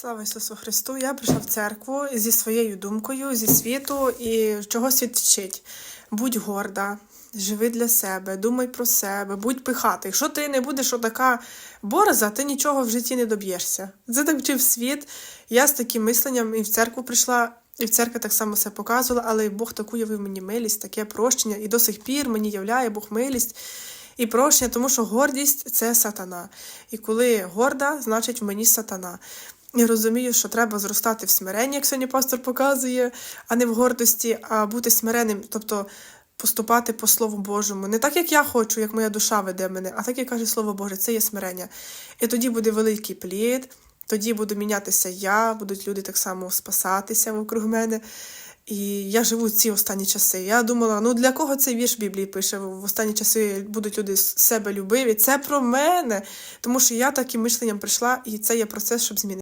Слава Ісусу Христу! Я прийшла в церкву зі своєю думкою, зі світу і чого світ вчить. Будь горда, живи для себе, думай про себе, будь пихатий. Якщо ти не будеш отака борза, ти нічого в житті не доб'єшся. Це так вчив світ. Я з таким мисленням і в церкву прийшла, і в церкві так само все показувала, але Бог таку явив мені милість, таке прощення, і до сих пір мені являє Бог милість. І прощення, тому що гордість це сатана. І коли горда, значить в мені сатана. Я розумію, що треба зростати в смиренні, як сьогодні пастор показує, а не в гордості, а бути смиренним, тобто поступати по Слову Божому. Не так, як я хочу, як моя душа веде мене, а так, як каже Слово Боже, це є смирення. І тоді буде великий плід, тоді буду мінятися я, будуть люди так само спасатися вокруг мене. І я живу ці останні часи. Я думала, ну для кого цей вірш Біблії пише? В останні часи будуть люди себе любиві. Це про мене. Тому що я таким мишленням прийшла, і це є процес, щоб змінити.